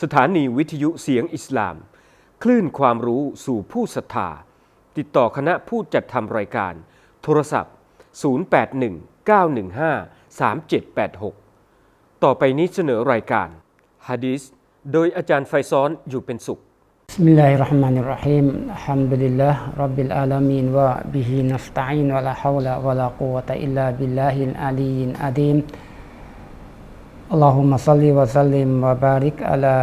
สถานีวิทยุเสียงอิสลาม คลื่นความรู้สู่ผู้ศรัทธา ติดต่อคณะผู้จัดทำรายการ โทรศัพท์ 0819153786 ต่อไปนี้เสนอรายการฮะดีษโดยอาจารย์ไฟซ้อนอยู่เป็นสุข بسم الله الرحمن الرحيم الحمد لله رب العالمين وبه نستعين ولا حول ولا قوة إلا بالله العلي العظيم اللهم صل وسلم وبارك على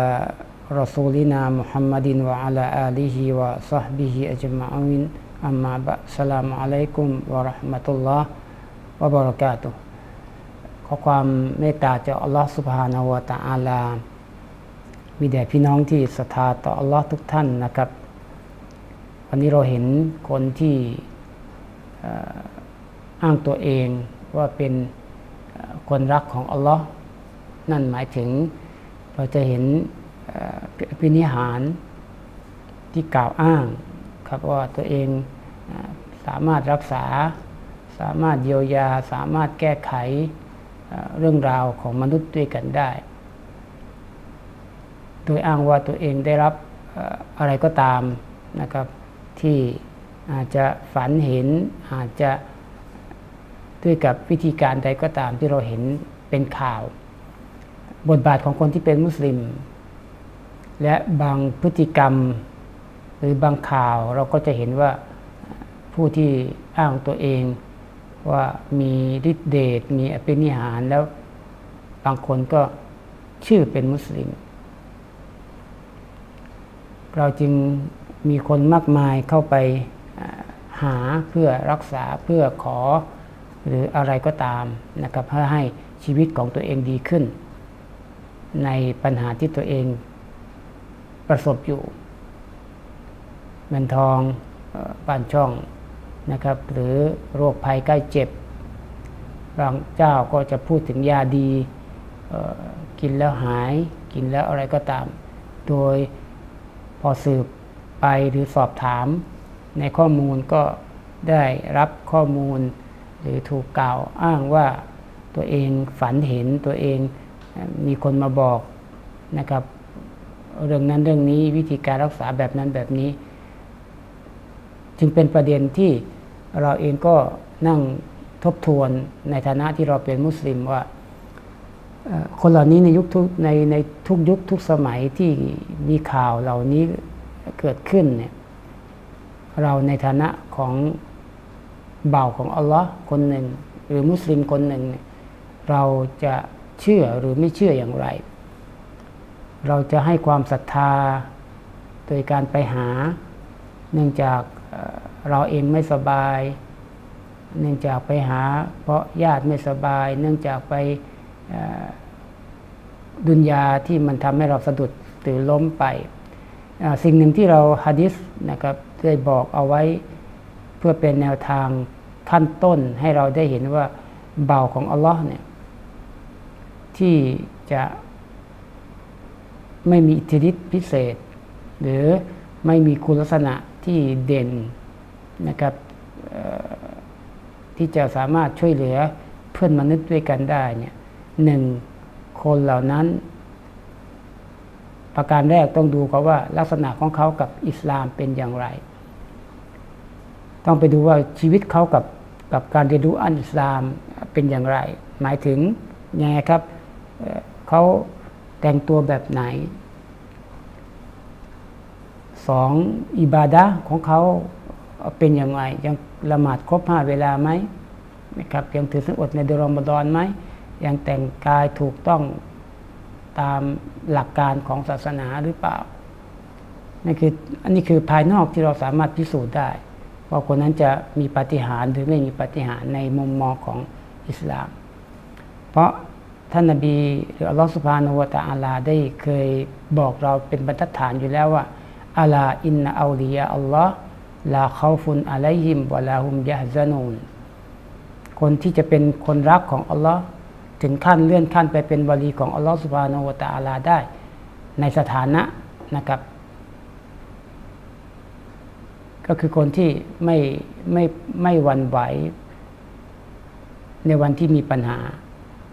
رسولنا محمد وعلى آله وصحبه أجمعين أما بعد السلام عليكم ورحمة الله وبركاته ขอความเมตตาจากอัลลอฮฺ سبحانه และ تعالى มีแด่พี่น้องที่ศรัทธาต่ออัลลอฮ์ทุกท่านนะครับ วันนี้เราเห็นคนที่อ้างตัวเองว่าเป็นคนรักของอัลลอฮ์ นั่นหมายถึงเราจะเห็นพินิหารที่กล่าวอ้างครับว่าตัวเองสามารถรักษา สามารถเยียวยา สามารถแก้ไขเรื่องราวของมนุษย์ด้วยกันได้ โดยอ้างว่าตัวเองได้รับอะไรก็ตามนะครับที่อาจจะฝันเห็นอาจจะด้วยกับวิธีการใดก็ตามที่เราเห็นเป็นข่าว บทบาทของคนที่เป็นมุสลิม และบางพฤติกรรมหรือบางข่าวเราก็จะเห็นว่าผู้ที่อ้างตัวเองว่ามีฤทธิเดชมีอภินิหารแล้วบางคนก็ชื่อเป็นมุสลิม เราจึงมีคนมากมายเข้าไปหาเพื่อรักษาเพื่อขอหรืออะไรก็ตามนะครับเพื่อให้ชีวิตของตัวเองดีขึ้น ในปัญหาที่ตัวเองประสบอยู่เงินทองปานช่องนะครับ หรือโรคภัยใกล้เจ็บบางเจ้าก็จะพูดถึงยาดีกินแล้วหายกินแล้วอะไรก็ตาม โดยพอสืบไปหรือสอบถาม ในข้อมูลก็ได้รับข้อมูล หรือถูกกล่าวอ้างว่าตัวเองฝันเห็นตัวเอง มีคนมาบอกนะครับ เรื่องนั้นเรื่องนี้วิธีการรักษาแบบนั้นแบบนี้ จึงเป็นประเด็นที่เราเองก็นั่งทบทวนในฐานะที่เราเป็นมุสลิมว่าคนเหล่านี้ในยุคทุกในในทุกยุคทุกสมัยที่มีข่าวเหล่านี้เกิดขึ้นเนี่ยเราในฐานะของเบ่าของอัลลอฮ์คนหนึ่ง หรือมุสลิมคนหนึ่ง เราจะ เชื่อหรือไม่เชื่ออย่างไร เราจะให้ความศรัทธาโดยการไปหา เนื่องจากเราเองไม่สบาย เนื่องจากไปหา เพราะญาติไม่สบาย เนื่องจากไปดุนยาที่มันทำให้เราสะดุดหรือล้มไปสิ่งหนึ่งที่เราฮะดิษนะครับได้บอกเอาไว้เพื่อเป็นแนวทางขั้นต้นให้เราได้เห็นว่าเบาของอัลลอฮ์เนี่ย ที่จะไม่มีอิทธิฤทธิพิเศษ หรือไม่มีคุณลักษณะที่เด่นนะครับที่จะสามารถช่วยเหลือเพื่อนมนุษย์ด้วยกันได้เนี่ยหนึ่งคนเหล่านั้น ประการแรกต้องดูเขาว่าลักษณะของเขากับอิสลามเป็นอย่างไร ต้องไปดูว่าชีวิตเขากับกับการเรียนรู้อันอิสลามเป็นอย่างไร หมายถึงยังไงครับ เขาแต่งตัวแบบไหนสองอิบาดะของเขาเป็นอย่างไรยังละหมาดครบห้าเวลาไหมนะครับยังถือศีลอดในเดือนรอมฎอนไหมยังแต่งกายถูกต้องตามหลักการของศาสนาหรือเปล่านั่คืออันนี้คือภายนอกที่เราสามารถพิสูจน์ได้ ว่าคนนั้นจะมีปฏิหารหรือไม่มีปฏิหารในมุมมองของอิสลาม เพราะ ท่านนบีหรืออัลลอฮฺสุบฮานาละตะอาลาได้เคยบอกเราเป็นบรรทัดฐานอยู่แล้วว่าอัลาอินนาอัลลียาอัลลอฮ์ลาเขาฟุนอะลัยฮิมวะลาฮุมยะฮซานูนคนที่จะเป็นคนรักของอัลลอฮ์ถึงขั้นเลื่อนขั้นไปเป็นวลีของอัลลอฮฺสุบฮานวตะอาลาได้ ในสถานะนะครับ ก็คือคนที่ไม่ไม่ไม่หวั่นไหว ในวันที่มีปัญหา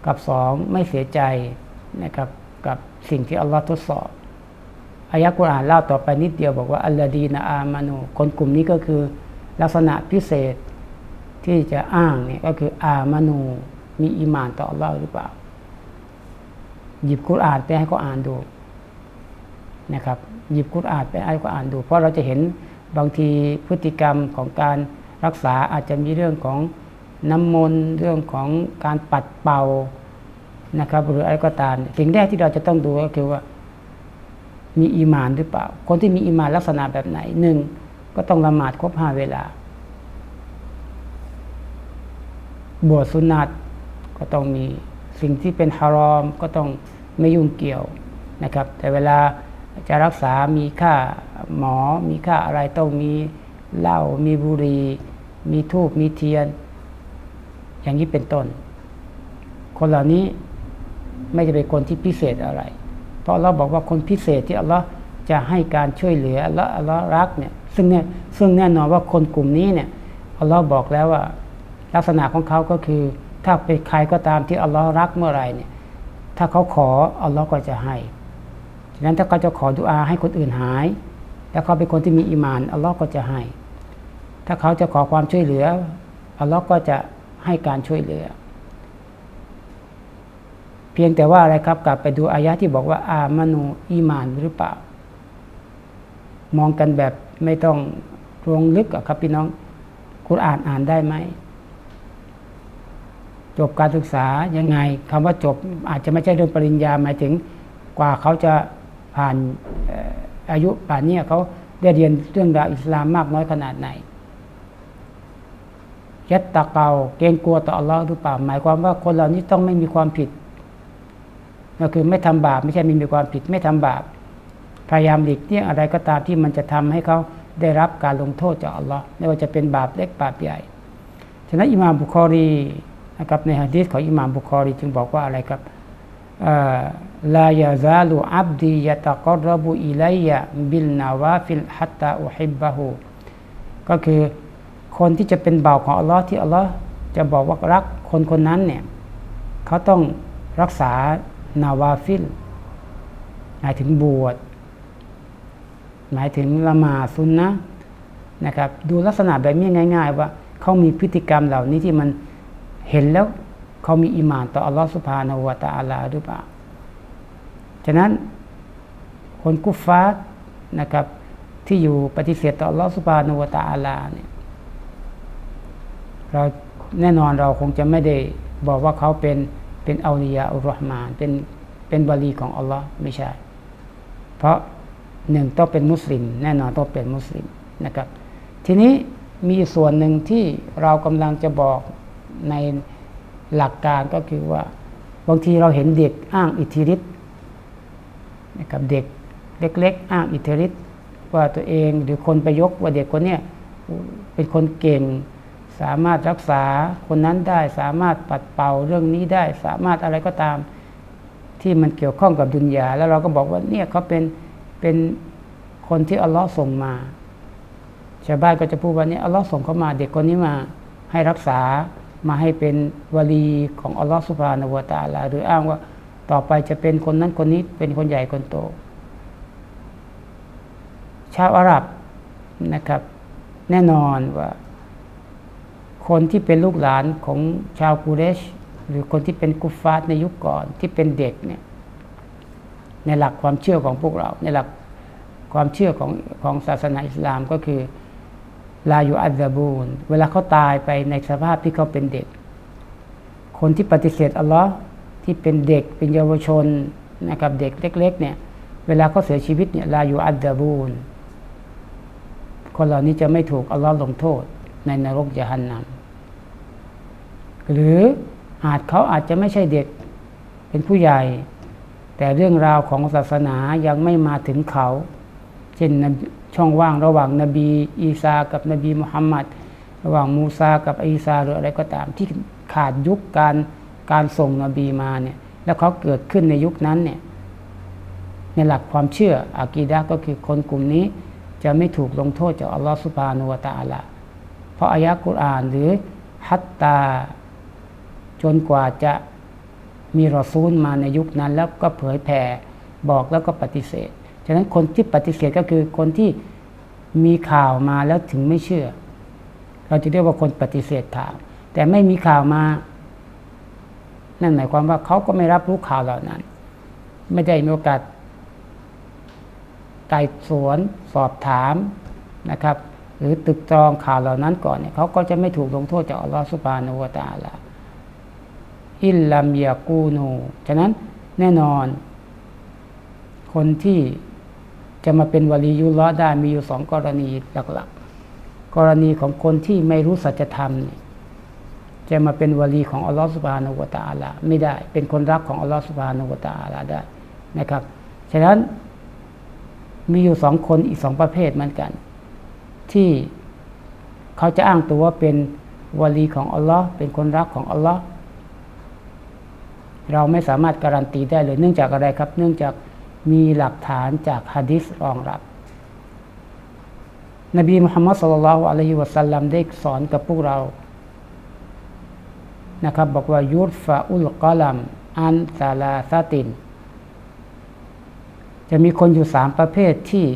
กับสองไม่เสียใจนะครับกับสิ่งที่อัลลอฮ์ทดสอบอายะกุรอานเล่าต่อไปนิดเดียวบอกว่าอัลลอดีนาอามานูคนกลุ่มนี้ก็คือลักษณะพิเศษที่จะอ้างเนี่ยก็คืออามานูมีอีมานต่ออัลลอฮ์หรือเปล่า หยิบกุรอานไปให้เขาอ่านดูนะครับ หยิบกุรอานไปให้เขาอ่านดู เพราะเราจะเห็นบางทีพฤติกรรมของการรักษาอาจจะมีเรื่องของ น้ำมนต์เรื่องของการปัดเป่านะครับหรืออะไรก็ตามสิ่งแรกที่เราจะต้องดูก็คือว่า มีอีมานหรือเปล่า คนที่มีอีมานลักษณะแบบไหนหนึ่งก็ต้องละหมาดครบห้าเวลา บวชสุนัตก็ต้องมีสิ่งที่เป็นฮารอมก็ต้องไม่ยุ่งเกี่ยวนะครับ แต่เวลาจะรักษามีค่าหมอ มีค่าอะไรต้องมีเหล้ามีบุหรี่มีทูบมีเทียน อย่างนี้เป็นต้น คนเหล่านี้ไม่จะเป็นคนที่พิเศษอะไร เพราะเราบอกว่าคนพิเศษที่อัลลอฮ์จะให้การช่วยเหลือและอัลลอฮ์รักเนี่ยซึ่งเนี่ยซึ่งแน่นอนว่าคนกลุ่มนี้เนี่ยอัลลอฮ์บอกแล้วว่า ลักษณะของเขาก็คือ ถ้าเป็นใครก็ตามที่อัลลอฮ์รักเมื่อไรเนี่ย ถ้าเขาขออัลลอฮ์ก็จะให้ฉะนั้นถ้าเขาจะขอดุอาให้คนอื่นหาย แล้วเขาเป็นคนที่มีอีมานอัลลอฮ์ก็จะให้ ถ้าเขาจะขอความช่วยเหลืออัลลอฮ์ก็จะ ให้การช่วยเหลือ เพียงแต่ว่าอะไรครับ กลับไปดูอายะที่บอกว่า อามานูอีมานหรือเปล่า มองกันแบบไม่ต้องลงลึกอะครับพี่น้องคุณอ่านอ่านได้ไหม จบการศึกษายังไงคำว่าจบอาจจะไม่ใช่เรื่องปริญญาหมายถึงกว่าเขาจะผ่านอายุป่านนี้เขาได้เรียนเรื่องราวอิสลามมากน้อยขนาดไหน ยัตตะเกาเกรงกลัวต่ออัลลอฮ์หรือเปล่า หมายความว่าคนเหล่านี้ต้องไม่มีความผิด ก็คือไม่ทำบาปไม่ใช่ไม่มีความผิดไม่ทำบาป พยายามหลีกเลี่ยงอะไรก็ตามที่มันจะทำให้เขาได้รับการลงโทษจากอัลลอฮ์ไม่ว่าจะเป็นบาปเล็กบาปใหญ่ ฉะนั้นอิหม่ามบุคอรีนะครับในฮะดีษของอิหม่ามบุคอรีจึงบอกว่าอะไรครับลายาซาลูอับดียะตะกรบุอิไลยยะบิลนาวาฟิลฮัตตาอุฮิบบะฮูก็คือ คนที่จะเป็นบ่าวของอัลลอฮ์ที่อัลลอฮ์จะบอกว่ารักคนคนนั้นเนี่ยเขาต้องรักษานาวาฟิลหมายถึงบวชหมายถึงละหมาดซุนนะนะครับ ดูลักษณะแบบนี้ง่าย ๆ ว่าเขามีพฤติกรรมเหล่านี้ที่มันเห็นแล้วเขามีอิมานต่ออัลลอฮฺสุบฮานวตะอาลาหรือเปล่าฉะนั้นคนกุฟฟาร์นะครับที่อยู่ปฏิเสธต่ออัลลอฮฺสุบฮานวตะอาลาเนี่ย เราแน่นอนเราคงจะไม่ได้บอกว่าเขาเป็นเป็นอัลลียาอุรห์มานเป็นเป็นบาลีของอัลลอฮ์ไม่ใช่ เพราะหนึ่งต้องเป็นมุสลิม แน่นอนต้องเป็นมุสลิมนะครับ ทีนี้มีส่วนหนึ่งที่เรากำลังจะบอกในหลักการก็คือว่า บางทีเราเห็นเด็กอ้างอิทธิฤทธิ์นะครับเด็กเล็ก ๆ อ้างอิทธิฤทธิ์ว่าตัวเองหรือคนไปยกว่าเด็กคนเนี้ยเป็นคนเก่ง สามารถรักษาคนนั้นได้ สามารถปัดเป่าเรื่องนี้ได้ สามารถอะไรก็ตาม ที่มันเกี่ยวข้องกับดุนยา แล้วเราก็บอกว่าเนี่ยเขาเป็นเป็นคนที่อัลลอฮ์ส่งมาชาวบ้านก็จะพูดว่าเนี่ยอัลลอฮ์ส่งเขามา เด็กคนนี้มาให้รักษามาให้เป็นวลีของอัลลอฮ์สุบฮานาวตาลาหรืออ้างว่าต่อไปจะเป็นคนนั้นคนนี้เป็นคนใหญ่คนโต ชาวอาหรับนะครับ แน่นอนว่า คนที่เป็นลูกหลานของชาวกูเรช หรือคนที่เป็นกุฟฟาร์ในยุคก่อนที่เป็นเด็กเนี่ยในหลักความเชื่อของพวกเรา ในหลักความเชื่อของของศาสนาอิสลามก็คือลาอยู่อัลซาบูนเวลาเขาตายไปในสภาพที่เขาเป็นเด็ก คนที่ปฏิเสธอัลลอฮ์ที่เป็นเด็กเป็นเยาวชนนะครับเด็กเล็ก ๆ เนี่ย เวลาเขาเสียชีวิตเนี่ยลาอยู่อัลซาบูนคนเหล่านี้จะไม่ถูกอัลลอฮ์ลงโทษ ในนรกยะฮันนัมหรืออาจเขาอาจจะไม่ใช่เด็กเป็นผู้ใหญ่ แต่เรื่องราวของศาสนายังไม่มาถึงเขา เช่นช่องว่างระหว่างนบี อีสากับนบีมุฮัมมัดระหว่างมูซากับอีสาหรืออะไรก็ตาม ที่ขาดยุคการการส่งนบีมาเนี่ยแล้วเขาเกิดขึ้นในยุคนั้นเนี่ยในหลักความเชื่ออากีดะก็คือคนกลุ่มนี้จะไม่ถูกลงโทษจากอัลลอฮฺสุบานุวะตาอัละ ราะอายะกุรอานหรือฮัตตา จนกว่าจะมีรอซูลมาในยุคนั้น แล้วก็เผยแผ่บอกแล้วก็ปฏิเสธ ฉะนั้นคนที่ปฏิเสธก็คือคนที่มีข่าวมาแล้วถึงไม่เชื่อ เราจะเรียกว่าคนปฏิเสธข่าว แต่ไม่มีข่าวมา นั่นหมายความว่าเขาก็ไม่รับรู้ข่าวเหล่านั้น ไม่ได้มีโอกาสไต่สวนสอบถามนะครับ หรือตึกตรองข่าวเหล่านั้นก่อนเนี่ยเขาก็จะไม่ถูกลงโทษจากอัลลอฮฺสุบานะฮูวตาลาอิลลัมยากูนูฉะนั้นแน่นอน คนที่จะมาเป็นวลียุลลอได้มีอยู่สองกรณีหลักๆ กรณีของคนที่ไม่รู้สัจธรรมเนี่ยจะมาเป็นวลีของอัลลอฮฺสุบานะฮูวตาลาไม่ได้ เป็นคนรักของอัลลอฮฺสุบานะฮูวตาลาได้นะครับ ฉะนั้นมีอยู่สองคนอีกสองประเภทเหมือนกัน ที่เขาจะอ้างตัวว่าเป็นวลีของอัลลอฮ์เป็นคนรักของอัลลอฮ์เราไม่สามารถการันตีได้เลยเนื่องจากอะไรครับ เนื่องจากมีหลักฐานจากฮะดิษรองรับ นบีมุฮัมมัดสุลลัลอฮุอะลัยฮิวะสัลลัมได้สอนกับพวกเรา นะครับ บอกว่ายุดฟาอุลกอลัม อันซาลาซาติน จะมีคนอยู่สามประเภทที่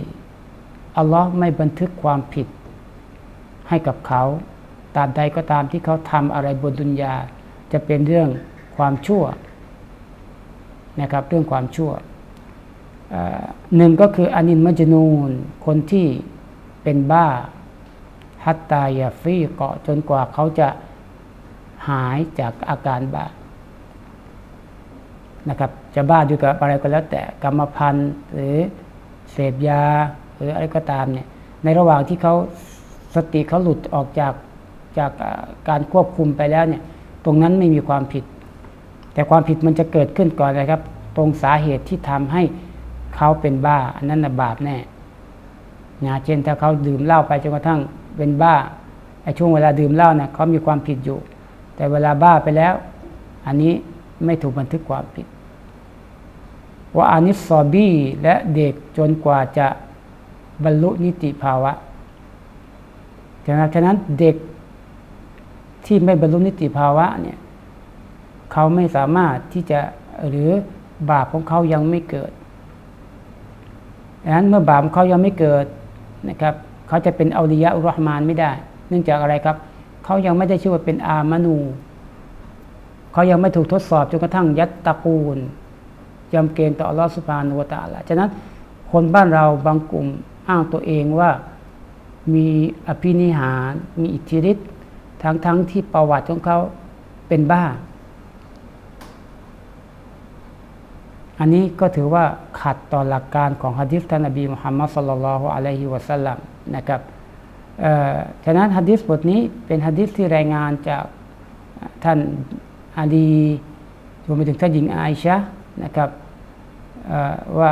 อัลลอฮ์ไม่บันทึกความผิดให้กับเขาตามใดก็ตามที่เขาทำอะไรบนดุนยา จะเป็นเรื่องความชั่วนะครับ เรื่องความชั่วหนึ่งก็คืออานินมัจนูน คนที่เป็นบ้า ฮัตตายาฟีเกาะจนกว่าเขาจะหายจากอาการบ้านะครับ จะบ้าด้วยกับอะไรก็แล้วแต่กรรมพันธุ์หรือเสพยา หรืออะไรก็ตามเนี่ยในระหว่างที่เขาสติเขาหลุดออกจากจากการควบคุมไปแล้วเนี่ยตรงนั้นไม่มีความผิด แต่ความผิดมันจะเกิดขึ้นก่อนนะครับ ตรงสาเหตุที่ทำให้เขาเป็นบ้า อันนั้นนะบาปแน่นะเช่นถ้าเขาดื่มเหล้าไปจนกระทั่งเป็นบ้าไอ้ช่วงเวลาดื่มเหล้าเนี่ยเขามีความผิดอยู่ แต่เวลาบ้าไปแล้ว อันนี้ไม่ถูกบันทึกความผิดว่าอานิสซอบี้และเด็กจนกว่าจะ บรรลุนิติภาวะฉะนั้นฉะนั้นเด็กที่ไม่บรรลุนิติภาวะเนี่ยเขาไม่สามารถที่จะหรือบาปของเขายังไม่เกิดดังนั้นเมื่อบาปของเขายังไม่เกิดนะครับ เขาจะเป็นอัลยะอุรหมานไม่ได้ เนื่องจากอะไรครับ เขายังไม่ได้ชื่อว่าเป็นอามานู เขายังไม่ถูกทดสอบจนกระทั่งยัตตะกูลยำเกรงต่ออัลลอฮฺสุบฮานุวตาละฉะนั้นคนบ้านเราบางกลุ่ม อ้างตัวเองว่ามีอภินิหาร มีอิทธิฤทธิ์ทั้งทั้งที่ประวัติของเขาเป็นบ้า อันนี้ก็ถือว่าขัดต่อหลักการของฮะดิษท่านนบีมุฮัมมัดสุลลัลฮุอะลัยฮิวะสัลลัมนะครับฉะนั้นฮะดิษบทนี้เป็นฮะดิษที่รายงานจากท่านอาลีรวมไปถึงท่านหญิงอาอิชะนะครับว่า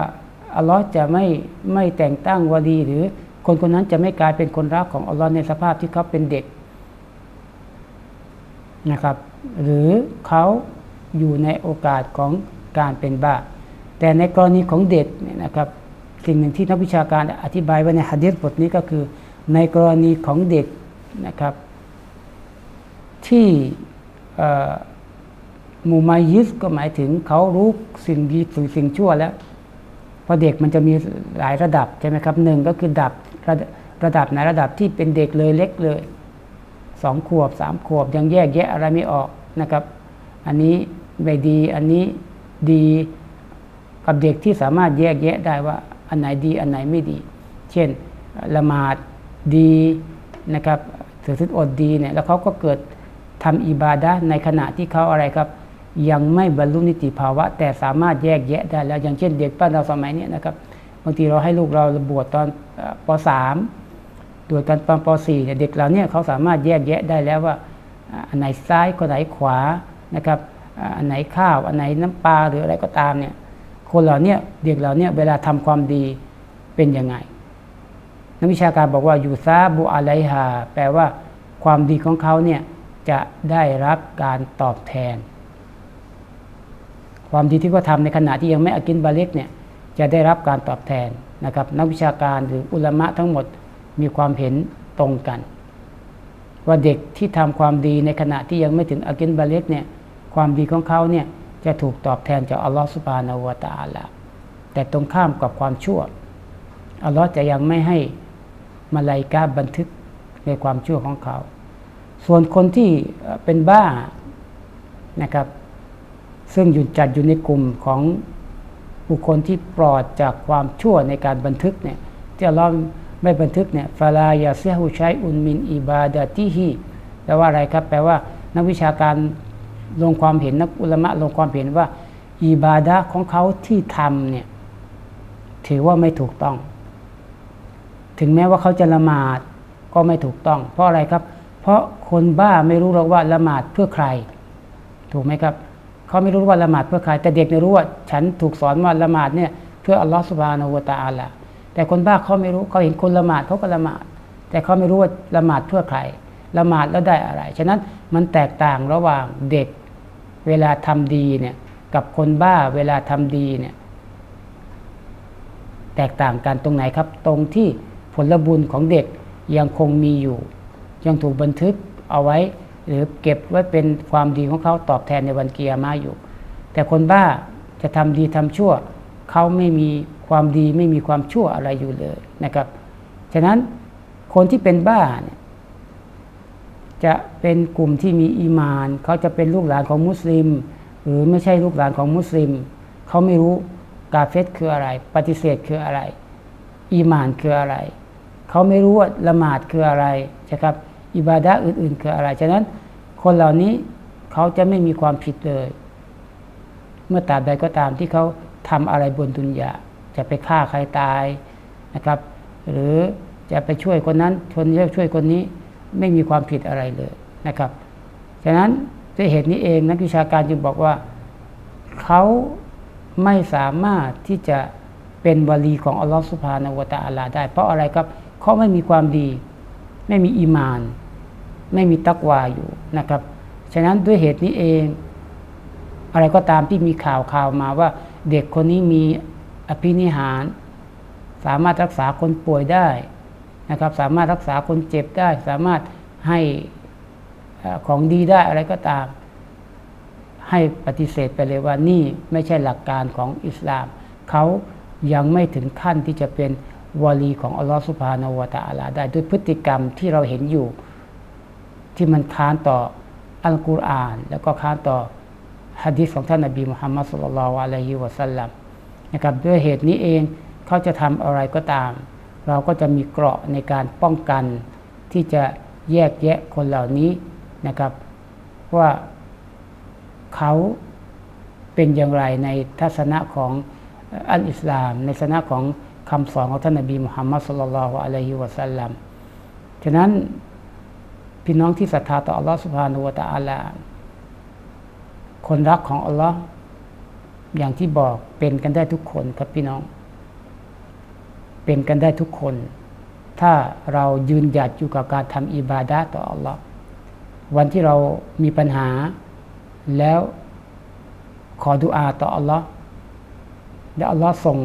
อัลลอฮ์จะไม่ไม่แต่งตั้งวลีหรือคนคนนั้นจะไม่กลายเป็นคนรักของอัลลอฮ์ในสภาพที่เขาเป็นเด็กนะครับ หรือเขาอยู่ในโอกาสของการเป็นบ้า แต่ในกรณีของเด็กเนี่ยนะครับ สิ่งหนึ่งที่นักวิชาการอธิบายไว้ในฮะดีษบทนี้ก็คือ ในกรณีของเด็กนะครับ ที่มูมายิสก็หมายถึงเขารู้สิ่งดีสิ่งชั่วแล้ว เพราะเด็กมันจะมีหลายระดับใช่ไหมครับหนึ่งก็คือดับระระดับในระดับที่เป็นเด็กเลยเล็กเลยสองขวบสามขวบยังแยกแยะอะไรไม่ออกนะครับ อันนี้ไม่ดีอันนี้ดีกับเด็กที่สามารถแยกแยะได้ว่า อันไหนดีอันไหนไม่ดี เช่นละหมาดดีนะครับถือศีลอดดีเนี่ยแล้วเขาก็เกิดทำอิบาดะในขณะที่เขาอะไรครับ ยังไม่บรรลุนิติภาวะ แต่สามารถแยกแยะได้แล้วอย่างเช่นเด็กป้านเราสมัยนี้นะครับบางทีเราให้ลูกเราบวชตอนป .3 ตรวจกันตอนป .4 เนี่ยเด็กเราเนี่ยเขาสามารถแยกแยะได้แล้วว่าอันไหนซ้ายคนไหนขวานะครับอันไหนข้าวอันไหนน้ำปลาหรืออะไรก็ตามเนี่ยคนเหล่านี้เด็กเหล่านี้เวลาทำความดีเป็นยังไง นักวิชาการบอกว่าอยู่ซาบุอะไลฮาแปลว่าความดีของเขาเนี่ยจะได้รับการตอบแทน ความดีที่เขาทาในขณะที่ยังไม่อากินบาเล็กเนี่ยจะได้รับการตอบแทนนะครับนักวิชาการหรืออุลมะทั้งหมดมีความเห็นตรงกัน ว่าเด็กที่ทำความดีในขณะที่ยังไม่ถึงอากินบาเล็กเนี่ยความดีของเขาเนี่ยจะถูกตอบแทนจากอัลลอฮฺสุบานาวตาละแต่ตรงข้ามกับความชั่วอัลลอฮ์จะยังไม่ให้มาลายกาบันทึกในความชั่วของเขา ส่วนคนที่เป็นบ้านะครับ ซึ่งอยู่จัดอยู่ในกลุ่มของบุคคลที่ปลอดจากความชั่วในการบันทึกเนี่ยที่อัลลอฮ์ไม่บันทึกเนี่ยฟาลายาเซฮูชัยอุนมินอิบาดาติฮีแปลว่าอะไรครับ แปลว่านักวิชาการลงความเห็นนักอุลมะลงความเห็นว่าอิบาดะของเขาที่ทำเนี่ยถือว่าไม่ถูกต้อง ถึงแม้ว่าเขาจะละหมาดก็ไม่ถูกต้อง เพราะอะไรครับ เพราะคนบ้าไม่รู้หรอกว่าละหมาดเพื่อใคร ถูกไหมครับ เขาไม่รู้ว่าละหมาดเพื่อใคร แต่เด็กเนี่ยรู้ว่าฉันถูกสอนว่าละหมาดเนี่ยเพื่ออัลลอฮฺสุบานาอูวตะอาลาแต่คนบ้าเขาไม่รู้เขาเห็นคนละหมาดเขาก็ละหมาด แต่เขาไม่รู้ว่าละหมาดเพื่อใครละหมาดแล้วได้อะไร ฉะนั้นมันแตกต่างระหว่างเด็กเวลาทำดีเนี่ยกับคนบ้าเวลาทำดีเนี่ยแตกต่างกันตรงไหนครับ ตรงที่ผลบุญของเด็กยังคงมีอยู่ ยังถูกบันทึกเอาไว้ หรือเก็บไว้เป็นความดีของเขาตอบแทนในวันเกียร์มาอยู่ แต่คนบ้าจะทำดีทำชั่ว เขาไม่มีความดีไม่มีความชั่วอะไรอยู่เลยนะครับ ฉะนั้นคนที่เป็นบ้าเนี่ยจะเป็นกลุ่มที่มีอีมาน เขาจะเป็นลูกหลานของมุสลิม หรือไม่ใช่ลูกหลานของมุสลิม เขาไม่รู้กาเฟตคืออะไร ปฏิเสธคืออะไร อีมานคืออะไร เขาไม่รู้ว่าละหมาดคืออะไรนะครับ อิบาดะอื่นๆ คืออะไร ฉะนั้น คนเหล่านี้เขาจะไม่มีความผิดเลย เมื่อตราบใดก็ตามที่เขาทำอะไรบนดุนยาจะไปฆ่าใครตายนะครับ หรือจะไปช่วยคนนั้นชนช่วยคนนี้ไม่มีความผิดอะไรเลยนะครับ ฉะนั้นด้วยเหตุนี้เองนักวิชาการจึงบอกว่าเขาไม่สามารถที่จะเป็นวลีของอัลลอฮฺสุบฮานวตะอาลาได้ เพราะอะไรครับเขาไม่มีความดี ไม่มีอีมาน ไม่มีตักวาอยู่นะครับ ฉะนั้นด้วยเหตุนี้เอง อะไรก็ตามที่มีข่าวข่าวมาว่า เด็กคนนี้มีอภินิหาร สามารถรักษาคนป่วยได้นะครับ สามารถรักษาคนเจ็บได้ สามารถให้ของดีได้อะไรก็ตาม ให้ปฏิเสธไปเลยว่านี่ไม่ใช่หลักการของอิสลาม เขายังไม่ถึงขั้นที่จะเป็นวลีของอัลลอฮฺสุบฮานาวะตะอาลาได้ด้วยพฤติกรรมที่เราเห็นอยู่ ที่มันค้านต่ออัลกุรอาน แล้วก็ค้านต่อฮะดีษของท่านนบีมุฮัมมัดสุลลัลลอฮุอะลัยฮิวะสัลลัมนะครับด้วยเหตุนี้เองเขาจะทำอะไรก็ตาม เราก็จะมีเกราะในการป้องกัน ที่จะแยกแยะคนเหล่านี้นะครับ ว่าเขาเป็นอย่างไรในทัศนะของอัลอิสลาม ในทัศนะของคำสอนของท่านนบีมุฮัมมัดสุลลัลลอฮุอะลัยฮิวะสัลลัมฉะนั้น พี่น้องที่ศรัทธาต่ออัลลอฮฺสุบฮานุวะตะอาลาคนรักของอัลลอฮ์อย่างที่บอกเป็นกันได้ทุกคนครับพี่น้อง เป็นกันได้ทุกคน ถ้าเรายืนหยัดอยู่กับการทำอิบาดะต่ออัลลอฮ์วันที่เรามีปัญหา แล้วขอดุอาต่ออัลลอฮ์แล้วอัลลอฮ์ส่ง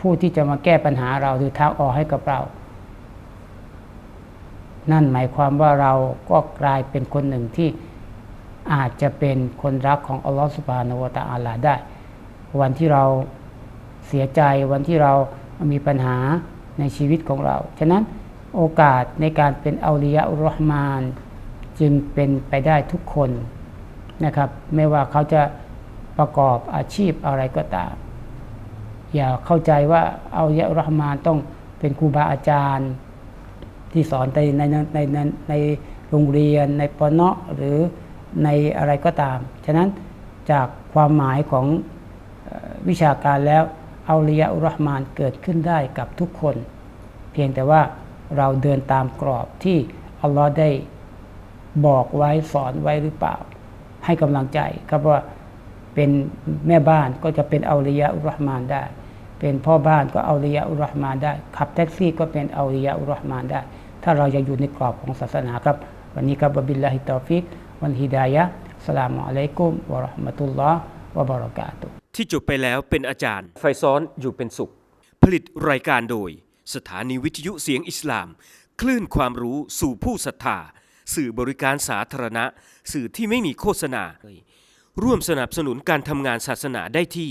ผู้ที่จะมาแก้ปัญหาเราหรือทางออกให้กับเรา นั่นหมายความว่าเราก็กลายเป็นคนหนึ่งที่อาจจะเป็นคนรักของอัลลอฮฺสุบานาวตะอาลาได้ วันที่เราเสียใจวันที่เรามีปัญหาในชีวิตของเรา ฉะนั้นโอกาสในการเป็นอัลียะอุรห์มาน จึงเป็นไปได้ทุกคนนะครับ ไม่ว่าเขาจะประกอบอาชีพอะไรก็ตาม อย่าเข้าใจว่าอัลียะอุรรห์มานต้องเป็นครูบาอาจารย์ ที่สอนในในในในในโรงเรียน ในปเนาะหรือในอะไรก็ตาม ฉะนั้นจากความหมายของวิชาการแล้วเอาลียะอุรห์มานเกิดขึ้นได้กับทุกคน เพียงแต่ว่าเราเดินตามกรอบที่อัลลอฮ์ได้บอกไว้สอนไว้หรือเปล่า ให้กำลังใจครับว่าเป็นแม่บ้านก็จะเป็นเอาลียะอุรห์มานได้ เป็นพ่อบ้านก็เอาลียะอุรห์มานได้ ขับแท็กซี่ก็เป็นเอาลียะอุรห์มานได้ ถ้าเรายังอยู่ในกรอบของศาสนาครับ วันนี้ครับวะบิลลาฮิตอฟิกวันฮิดายะห์อัสสลามุอะลัยกุมวะเราะห์มะตุลลอฮ์วะบะเราะกาตุฮ์ที่จบไปแล้วเป็นอาจารย์ ไฟซ้อนอยู่เป็นสุข ผลิตรายการโดย สถานีวิทยุเสียงอิสลาม คลื่นความรู้สู่ผู้ศรัทธา สื่อบริการสาธารณะ สื่อที่ไม่มีโฆษณา ร่วมสนับสนุนการทำงานศาสนาได้ที่